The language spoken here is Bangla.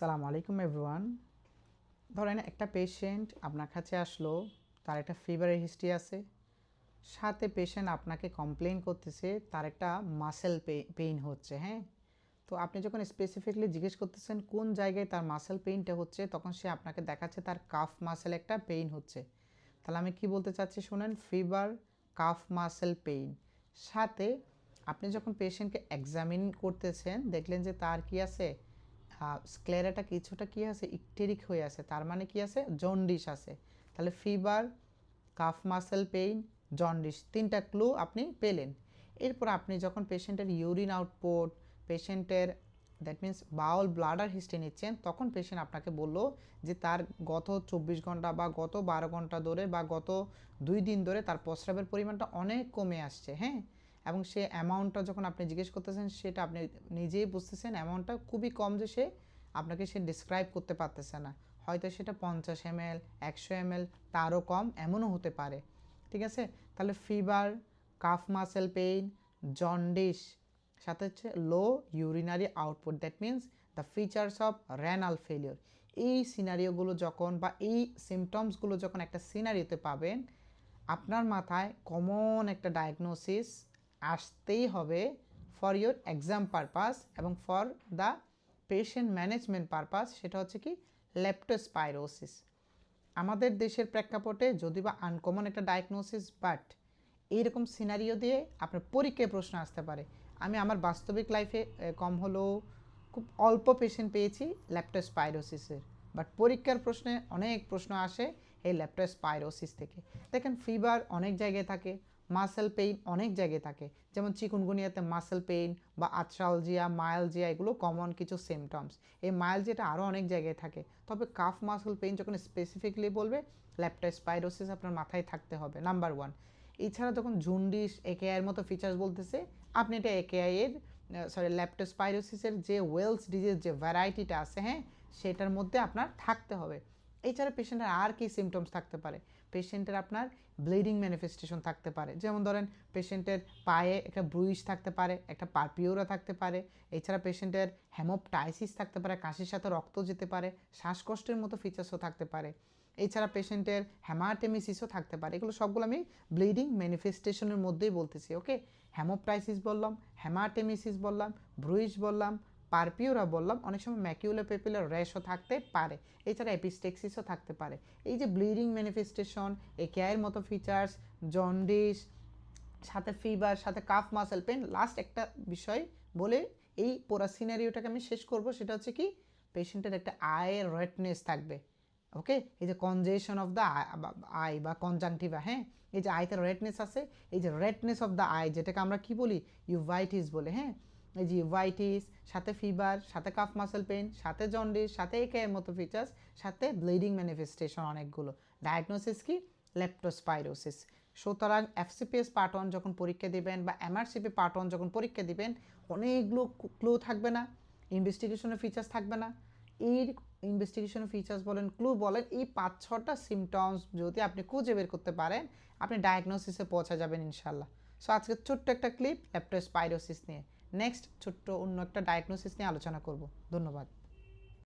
সালাম আলাইকুম এভরিওয়ান ধরেন একটা পেশেন্ট আপনার কাছে আসলো, তার একটা ফিভারের হিস্ট্রি আছে, সাথে পেশেন্ট আপনাকে কমপ্লেন করতেছে, তার একটা মাসেল পেইন হচ্ছে হ্যাঁ? তো আপনি যখন স্পেসিফিকলি জিজ্ঞেস করতেছেন কোন জায়গায় তার মাসেল পেইনটা হচ্ছে, তখন সে আপনাকে দেখাচ্ছে তার কাফ মাসেল একটা পেইন হচ্ছে। তাহলে আমি কি বলতে চাচ্ছি শোনেন ফিভার কাফ মাসেল পেইন সাথে আপনি যখন পেশেন্টকে এক্সামিন করতেছেন, দেখলেন যে তার কি আছে? স্ক্লেরাটা কিছুটা কি আছে? ইকটেরিক হয়ে আছে। তার মানে কি আছে? জন্ডিস আছে। তাহলে fever cough muscle pain jaundice তিনটা ক্লু আপনি পেলেন। এরপর আপনি যখন পেশেন্টের ইউরিন আউটপুট পেশেন্টের that means bowel bladder history নিচ্ছেন, তখন পেশেন্ট আপনাকে বলল যে তার গত চব্বিশ ঘণ্টা বা গত বারো ঘণ্টা ধরে বা গত দুই দিন ধরে তার প্রস্রাবের পরিমাণটা অনেক কমে আসছে হ্যাঁ? এবং সে অ্যামাউন্টটা যখন আপনি জিজ্ঞেস করতেছেন, সেটা আপনি নিজেই বুঝতেছেন অ্যামাউন্টটা খুবই কম যে সে আপনাকে সে ডিসক্রাইব করতে পারতেছে না। হয়তো সেটা পঞ্চাশ এম এল একশো এম এল তারও কম, এমনও হতে পারে। ঠিক আছে? তাহলে fever calf muscle pain jaundice সাথে হচ্ছে low urinary output that means the features of renal failure এই সিনারিওগুলো যখন বা এই সিমটমসগুলো যখন একটা সিনারিওতে পাবেন, আপনার মাথায় কমন একটা ডায়াগনোসিস আসতেই হবে ফর ইয়োর এক্সাম পারপাস এবং for the patient management purpose সেটা হচ্ছে কি লেপ্টোস্পাইরোসিস আমাদের দেশের প্রেক্ষাপটে যদি বা আনকমন একটা ডায়াগনোসিস বাট এইরকম সিনারিও দিয়ে আপনার পরীক্ষায় প্রশ্ন আসতে পারে। আমি আমার বাস্তবিক লাইফে কম হলেও খুব অল্প পেশেন্ট পেয়েছি ল্যাপটোস্পাইরোসিসের বাট পরীক্ষার প্রশ্নে অনেক প্রশ্ন আসে এই ল্যাপটোস্পাইরোসিস থেকে। দেখেন ফিভার অনেক জায়গায় থাকে। মাসেল পেইন অনেক জায়গায় থাকে। যেমন চিকুনগুনিয়াতে মাসেল পেইন বা আথ্রালজিয়া মায়ালজিয়া, এগুলো কমন কিছু সিমটমস এই মায়ালজিয়াটা আরও অনেক জায়গায় থাকে। তবে কাফ মাসেল পেইন যখন স্পেসিফিকলি বলবে ল্যাপটোস্পাইরোসিস আপনার মাথায় থাকতে হবে নাম্বার ওয়ান এছাড়া যখন জুন্ডিস একেআইয়ের মতো ফিচার্স বলতেছে, আপনি এটা একেআইয়ের সরি ল্যাপটোস্পাইরোসিসের যে ওয়েলস ডিজিজ যে ভ্যারাইটিটা আছে হ্যাঁ সেটার মধ্যে আপনার থাকতে হবে। এছাড়া পেশেন্টের আর কি সিমটমস থাকতে পারে? পেশেন্টের আপনার ব্লিডিং ম্যানিফেস্টেশন থাকতে পারে। যেমন ধরেন, পেশেন্টের পায়ে একটা ব্রুইশ থাকতে পারে, একটা পারপিওরা থাকতে পারে, এছাড়া পেশেন্টের হ্যামোপটাইসিস থাকতে পারে, কাশির সাথে রক্ত যেতে পারে, শ্বাসকষ্টের মতো ফিচার্সও থাকতে পারে। এছাড়া পেশেন্টের হ্যামাটেমিসিসও থাকতে পারে। এগুলো সবগুলো আমি ব্লিডিং ম্যানিফেস্টেশনের মধ্যেই বলতেছি, ওকে? হ্যামোপ্রাইসিস বললাম, হ্যামাটেমিসিস বললাম, ব্রুইশ বললাম পারপিওরা বললাম, অনেক সময় ম্যাকিউলা পেপিলার র্যাশও থাকতে পারে। এছাড়া এপিস্টেক্সিসও থাকতে পারে। এই যে ব্লিডিং ম্যানিফেস্টেশন এই কেয়ার মতো ফিচার্স জন্ডিস সাথে ফিভার সাথে কাফ মাসেল পেন লাস্ট একটা বিষয় বলে এই পুরা সিনারিওটাকে আমি শেষ করব, সেটা হচ্ছে কি পেশেন্টের একটা আয়ের রেডনেস থাকবে। ওকে এই যে কনজেশন অফ দ্য আই বা কনজাংটিভা হ্যাঁ? এই যে আইতে রেডনেস আছে, এই যে রেডনেস অফ দ্য আই যেটাকে আমরা কি বলি ইউভাইটিস বলে হ্যাঁ? ইউভাইটিস সাথে ফিভার সাথে কাফ মাসেল পেন সাথে জন্ডিস সাথে একে মতো ফিচার্স সাথে ব্লিডিং ম্যানিফেস্টেশন অনেকগুলো। ডায়াগনোসিস কি? লেপ্টোস্পাইরোসিস সুতরাং এফসিপিএস পার্ট ওয়ান যখন পরীক্ষা দিবেন বা এমআরসিপি পার্ট ওয়ান যখন পরীক্ষা দিবেন, অনেকগুলো ক্লু থাকবে না ইনভেস্টিগেশনের ফিচার্স থাকবে না। এই ইনভেস্টিগেশন ফিচার্স বলেন ক্লু বলেন, এই পাঁচ ছটা সিমটমস যদি আপনি খুঁজে বের করতে পারেন, আপনি ডায়াগনোসিসে পৌঁছা যাবেন ইনশাল্লাহ সো আজকে ছোট্ট একটা ক্লিপ ল্যাপটোস্পাইরোসিস নিয়ে। নেক্সট ছোট্ট অন্য একটা ডায়াগনোসিস নিয়ে আলোচনা করব। ধন্যবাদ।